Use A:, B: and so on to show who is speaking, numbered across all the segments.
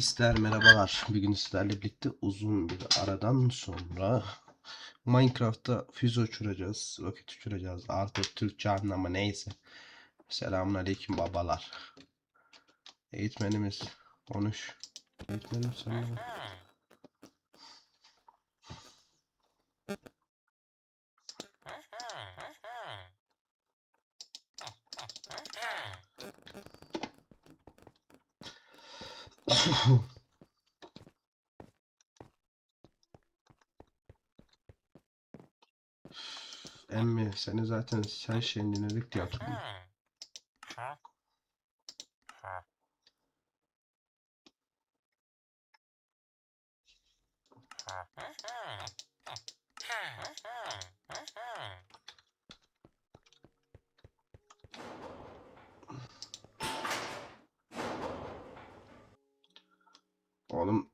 A: Reisler merhabalar. Bugün sizlerle birlikte uzun bir aradan sonra Minecraft'ta füze uçuracağız, roket uçuracağız. Artık Türkçe anlamı neyse. Selamun aleyküm babalar. Eğitmenimiz konuş. Eğitmenim sana. Emmi seni zaten her şeyin dinledik diye hatırlıyorum. Oğlum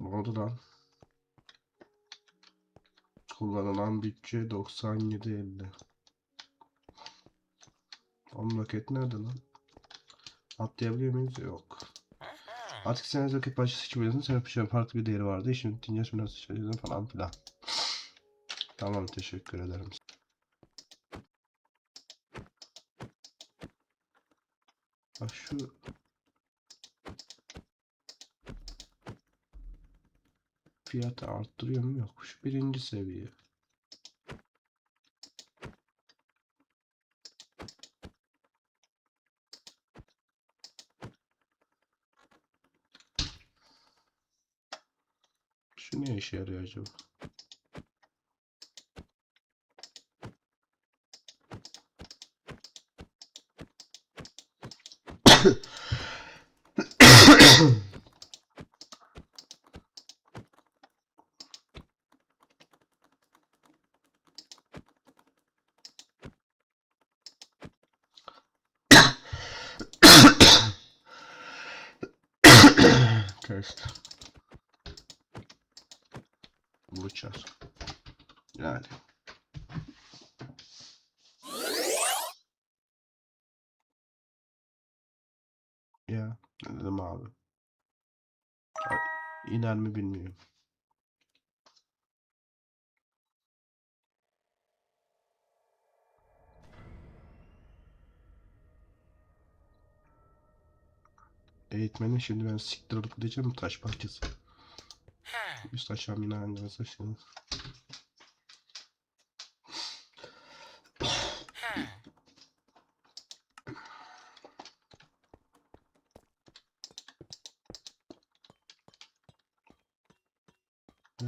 A: ne oldu lan? Kullanılan bütçe 97.50. Oğlum roket nerede lan? Atlayabiliyor muyuz? Yok. Artık sen roket parçası seçebiliyorsun. Sen yapacağın farklı bir değeri vardı. Şimdi dinleyeceğiz nasıl seçeceğiz falan filan. Tamam teşekkür ederim. Bak şu fiyatı arttırıyor mu? Yok. Şu birinci seviye. Şu ne işe yarıyor acaba? Karıştı. Bu uçar. Yani. Dedim abi. İner mi bilmiyorum. Eğitmenim şimdi ben siktir olup gideceğim taş bahçesi. Üst aşağı bina halinde mesajlarınız. Ee,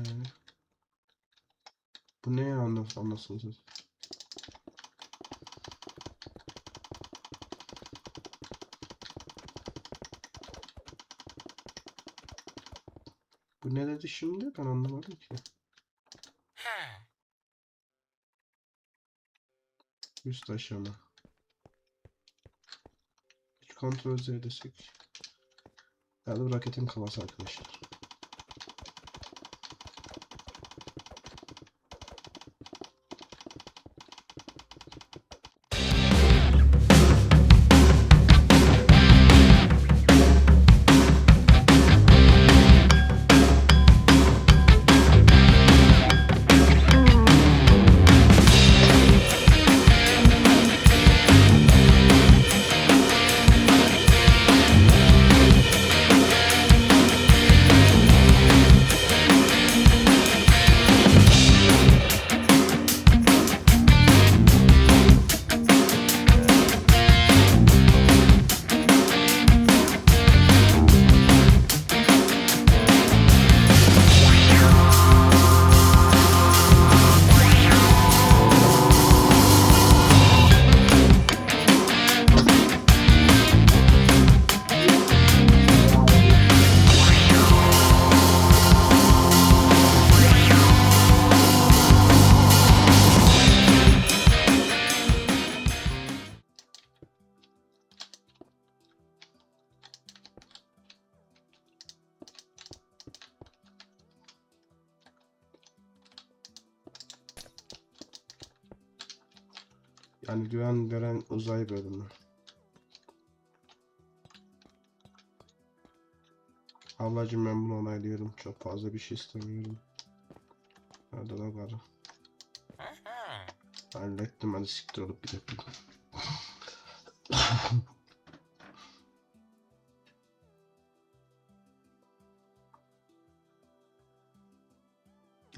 A: bu ne ya siz. Bu ne dedi şimdi? Ben anlamadım ki. Üst aşama. Kontrol Z desek. Ya da raketin kafası arkadaşlar. Yani güven veren uzay bölümü. Ablacım ben bunu onaylıyorum. Çok fazla bir şey istemiyorum. Hadi la karı. Hallettim hadi siktir olup gidelim.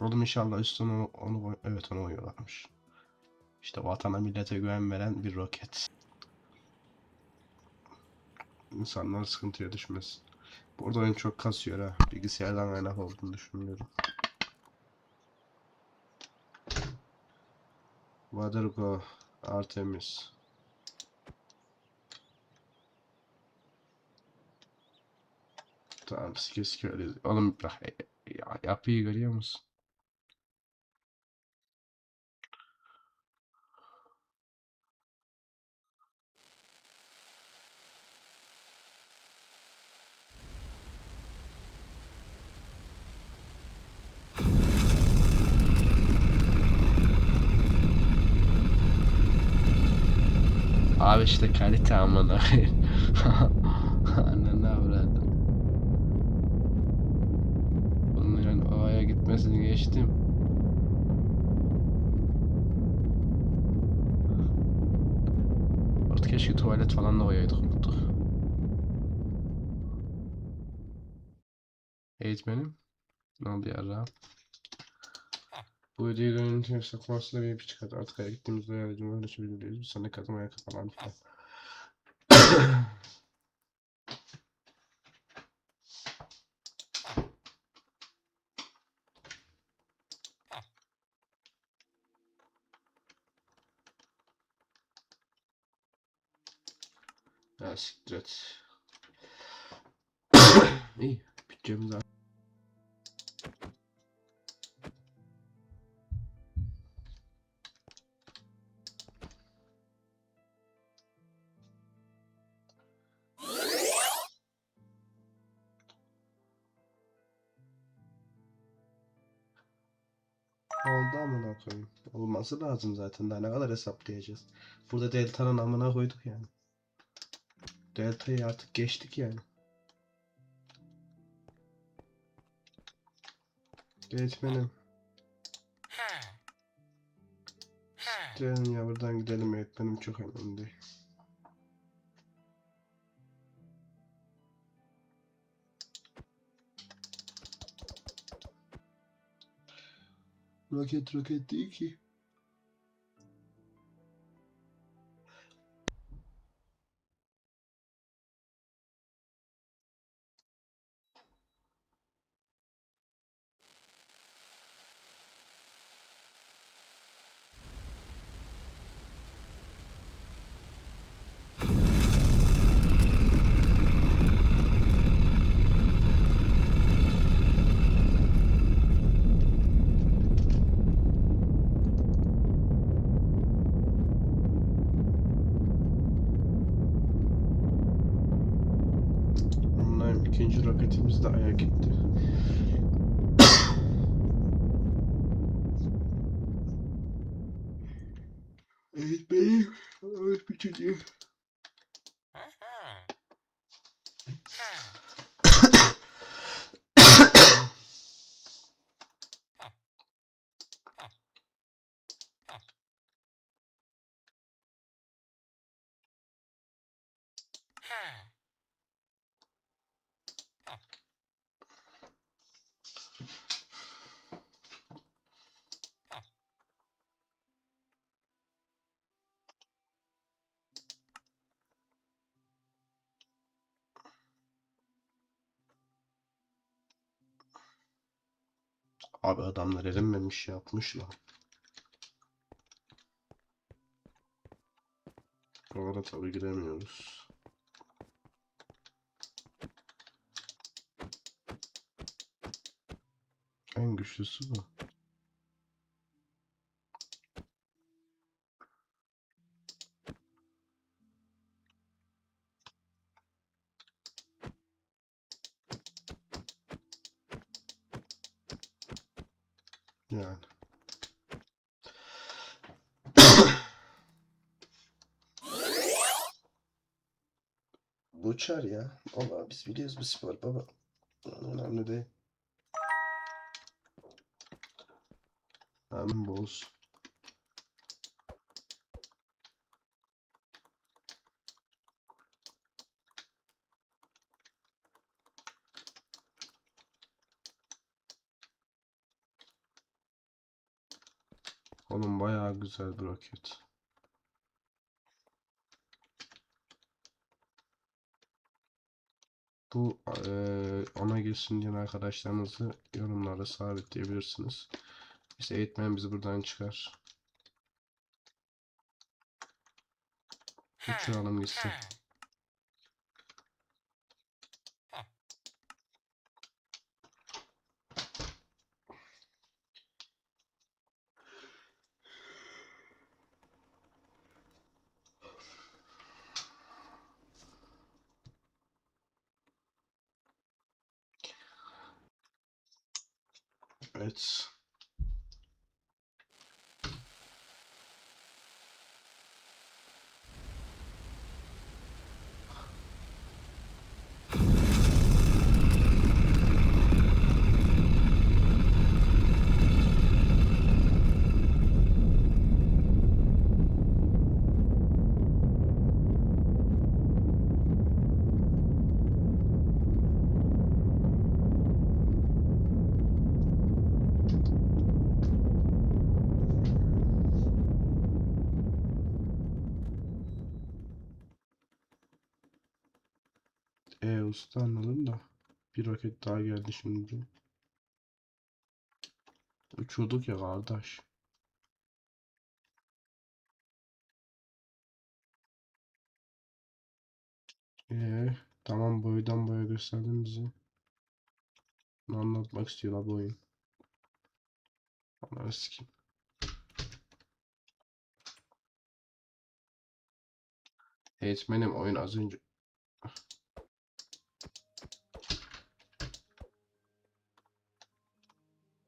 A: Oğlum inşallah üstüne onu, onu evet onu koyuyorlarmış. İşte vatana millete güven veren bir roket. İnsanlar sıkıntıya düşmesin. Burada oyun çok kasıyor ha. Bilgisayardan kaynak olduğunu düşünmüyorum. Vadırgo, Artemis. Tamam sike sike öyle. Oğlum ya, yapıyı görüyor musun? Abi işte kalite amına koyayım. Ananı avradım. Bunların ovaya gitmesini geçtim. Artık keşke tuvalet falan da koyaydık unuttuk. Eğitmenim. Ne oldu ya Bu hediye görüntü saklamasında bir ipi çıkardı. Artık aya gittiğimizde yardımcı ulaşabiliriz. Biz sana kadın ayakkabı falan filan. Ya siktir et. İyi. Bütçemiz Oldu amına koyayım. Olması lazım zaten. Daha ne kadar hesaplayacağız. Burada delta'nın amına koyduk yani. Delta'yı artık geçtik yani. Geçmenim. Gidelim ya buradan gidelim öğretmenim çok önemli değil. Roket roket değil ikinci roketimiz de aya gitti. evet benim. Evet bir Abi adamlar erinmemiş yapmışlar. Oralara tabii giremiyoruz. En güçlüsü bu. Yani. Bu uçar ya. Valla biz biliyoruz bu spor baba. Önemli değil. Hem boz. Oğlum bayağı güzel bir roket. Bu eee, ona girsin diyen arkadaşlarınızı yorumlara sabitleyebilirsiniz. İşte eğitmen bizi buradan çıkar. Uçuralım gitsin. Evet. E usta anladım da bir roket daha geldi şimdi. Uçurduk ya kardeş. Ee, tamam boydan boya gösterdin bize. Ne anlatmak istiyor la bu oyun? Ananı sikeyim. Eğitmenim oyun az önce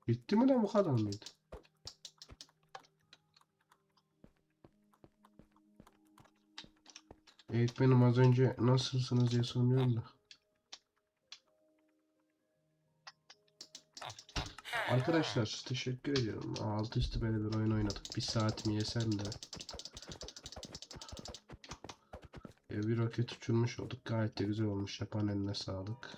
A: Bitti mi lan bu kadar mıydı? Eğitmenim az önce nasılsınız diye soruyorum da. Arkadaşlar teşekkür ediyorum. Alt üstü bir oyun oynadık. Bir saatimi yesem de. Bir roket uçurmuş olduk. Gayet de güzel olmuş. Yapan eline sağlık.